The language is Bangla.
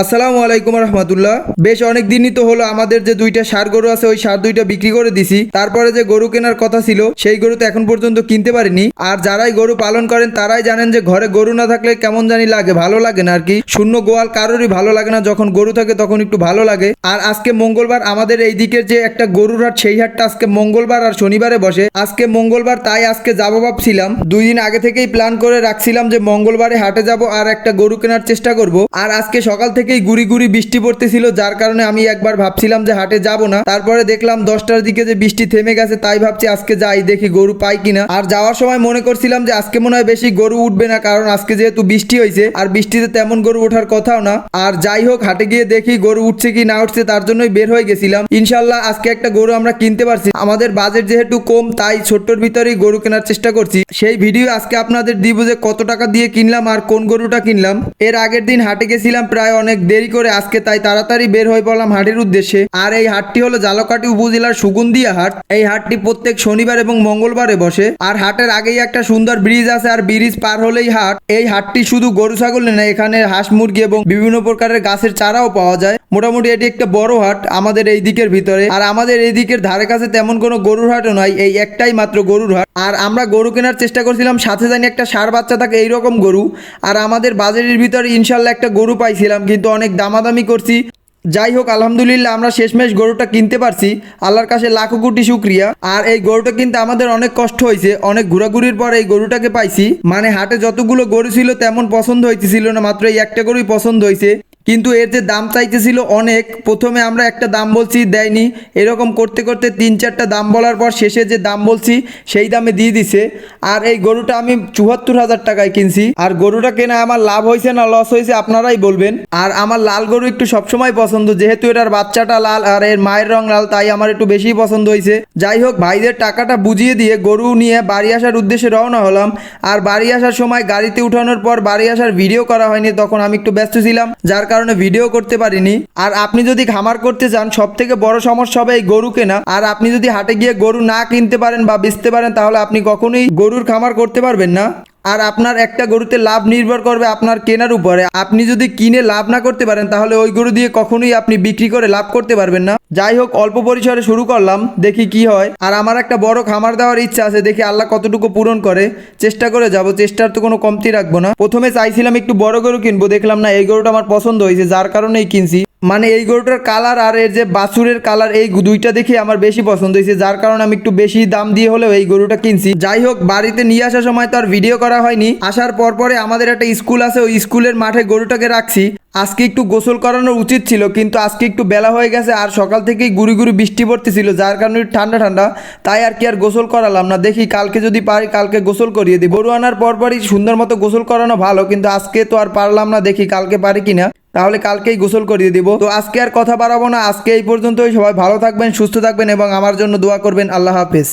আসসালামু আলাইকুম রহমতুল্লাহ। বেশ অনেক দিনই তো হলো আমাদের যে দুইটা সার গরু আছে, ওই সার দুইটা বিক্রি করে দিছি। তারপরে যে গরু কেনার কথা ছিল, সেই গরু তো এখন পর্যন্ত কিনতে পারিনি। আর যারাই গরু পালন করেন, তারাই জানেন যে ঘরে গরু না থাকলে কেমন জানি লাগে, ভালো লাগে না আর কি। শূন্য গোয়াল কারোরই ভালো লাগে না, যখন গরু থাকে তখন একটু ভালো লাগে। আর আজকে মঙ্গলবার আমাদের এই দিকের যে একটা গরুর হাট, সেই হাটটা আজকে মঙ্গলবার আর শনিবারে বসে। আজকে মঙ্গলবার তাই আজকে যাব ভাবছিলাম। দুই দিন আগে থেকেই প্ল্যান করে রাখছিলাম যে মঙ্গলবারে হাটে যাব আর একটা গরু কেনার চেষ্টা করব। আর আজকে সকাল থেকেই গুড়ি গুড়ি বৃষ্টি পড়তেছিল, যার কারণে আমি একবার ভাবছিলাম যে হাটে যাব না। তারপরে দেখলাম দশটার দিকে যে বৃষ্টি থেমে গেছে, তাই ভাবছি আজকে যাই, দেখি গরু পাই কিনা। আর যাওয়ার সময় মনে করছিলাম যে আজকে মনে হয় বেশি গরু উঠবে না, কারণ আজকে যেহেতু বৃষ্টি হয়েছে, আর বৃষ্টিতে তেমন গরু ওঠার কথাও না। আর যাই হোক, হাটে গিয়ে দেখি গরু উঠছে কি না উঠছে, তার জন্যই বের হয়ে গেছিলাম। ইনশাল্লাহ আজকে একটা গরু আমরা কিনতে পারছি। আমাদের বাজেট যেহেতু কম, তাই ছোট্টর ভিতরেই গরু কেনার চেষ্টা করছি। সেই ভিডিও আজকে আপনাদের দিব যে কত টাকা দিয়ে কিনলাম আর কোন গরুটা কিনলাম। এর আগের দিন হাটে গেছিলাম, প্রায় অনেক দেরি করে আজকে তাই তাড়াতাড়ি বের হয়ে পড়লাম হাটের উদ্দেশ্যে। আর এই হাটটি হলো জালকাটি উপজেলার সুগন্ধিয়া হাট। এই হাটটি প্রত্যেক শনিবার এবং মঙ্গলবারে বসে। আর হাটের আগেই একটা সুন্দর ব্রিজ আছে আর ব্রিজ পার হলেই হাট। এই হাটটি শুধু গরু, ছাগল না, এখানে হাঁস, মুরগি এবং বিভিন্ন প্রকারের গাছের চারাও পাওয়া যায়। মোটামুটি এটি একটা বড় হাট আমাদের এই দিকের ভিতরে। আর আমাদের এই দিকের ধারে কাছে তেমন কোনো গরুর হাটও নয় এই একটাই মাত্র গরুর হাট। আর আমরা গরু কেনার চেষ্টা করছিলাম, সাথে জানি একটা সার বাচ্চা থাকে এইরকম গরু। আর আমাদের বাজারের ভিতরে ইনশাল্লাহ একটা গরু পাইছিলাম, কিন্তু অনেক দামাদামি করছি। যাই হোক, আলহামদুলিল্লাহ আমরা শেষমেশ গরুটা কিনতে পারছি। আল্লাহর কাছে লাখো কোটি শুক্রিয়া। আর এই গরুটা কিনতে আমাদের অনেক কষ্ট হয়েছে, অনেক ঘোরাঘুরির পর এই গরুটাকে পাইছি। মানে হাটে যতগুলো গরু ছিল তেমন পছন্দ হইতেছিল না, মাত্র এই একটা গরুই পছন্দ হয়েছে কিন্তু এর যে দাম চাইতেছিল অনেক, প্রথমে আমরা একটা দাম বলছি, দেয়নি। এরকম করতে করতে তিন চারটা দাম বলার পর শেষে যে দাম বলছি, সেই দামে দিয়ে দিছে। আর এই গরুটা আমি চুয়াত্তর হাজার টাকায় কিনছি। আর গরুটা কেনা আমার লাভ হয়েছে না লস হয়েছে, আপনারাই বলবেন। আর আমার লাল গরু একটু সবসময় পছন্দ, যেহেতু এটার বাচ্চাটা লাল আর এর মায়ের রং লাল, তাই আমার একটু বেশি পছন্দ হয়েছে। যাই হোক, ভাইদের টাকাটা বুঝিয়ে দিয়ে গরু নিয়ে বাড়ি আসার উদ্দেশ্যে রওনা হলাম। আর বাড়ি আসার সময় গাড়িতে উঠানোর পর বাড়ি আসার ভিডিও করা হয়নি, তখন আমি একটু ব্যস্ত ছিলাম, যার কারণে ভিডিও করতে পারিনি। আর আপনি যদি খামার করতে চান সব থেকে বড় সমস্যা হবে এই গরু কেনা। আর আপনি যদি হাটে গিয়ে গরু না কিনতে পারেন বা বেচতে পারেন, তাহলে আপনি কখনোই গরুর খামার করতে পারবেন না। আর আপনার একটা গরুতে লাভ নির্ভর করবে আপনার কেনার উপরে। আপনি যদি কিনে লাভ না করতে পারেন, তাহলে ওই গরু দিয়ে কখনোই আপনি বিক্রি করে লাভ করতে পারবেন না। যাই হোক অল্প পরিসরে শুরু করলাম, দেখি কি হয়। আর আমার একটা বড় খামার দেওয়ার ইচ্ছা আছে, দেখি আল্লাহ কতটুকু পূরণ করে। চেষ্টা করে যাব, চেষ্টার তো কোনো কমতি রাখব না। প্রথমে চাইছিলাম একটু বড় গরু কিনবো, দেখলাম না এই গরুটা আমার পছন্দ হয়েছে, যার কারণেই কিনছি। মানে এই গরুটার কালার আর এর যে বাছুরের কালার, এই দুইটা দেখে আমার বেশি পছন্দ হয়েছে, যার কারণে আমি একটু বেশি দাম দিয়ে হলেও এই গরুটা কিনছি। যাই হোক বাড়িতে নিয়ে আসার সময় তো আর ভিডিও করা হয়নি। আসার পর পরে আমাদের একটা স্কুল আছে, ওই স্কুলের মাঠে গরুটাকে রাখছি। আজকে একটু গোসল করানো উচিত ছিল, কিন্তু আজকে একটু বেলা হয়ে গেছে আর সকাল থেকেই গুড়ি গুড়ি বৃষ্টি পড়তেছিল, যার কারণে ঠান্ডা ঠান্ডা। তাই আর কি আর গোসল করালাম না, দেখি কালকে যদি পারি কালকে গোসল করিয়ে দিই গরু আনার পরপরই সুন্দর মতো গোসল করানো ভালো, কিন্তু আজকে তো আর পারলাম না, দেখি কালকে পারি কিনা। তাহলে কালকেই গোসল করিয়ে দিব। তো আজকে আর কথা বাড়াবো না, আজকে এই পর্যন্তই, সবাই ভালো থাকবেন, সুস্থ থাকবেন এবং আমার জন্য দোয়া করবেন, আল্লাহ হাফেজ।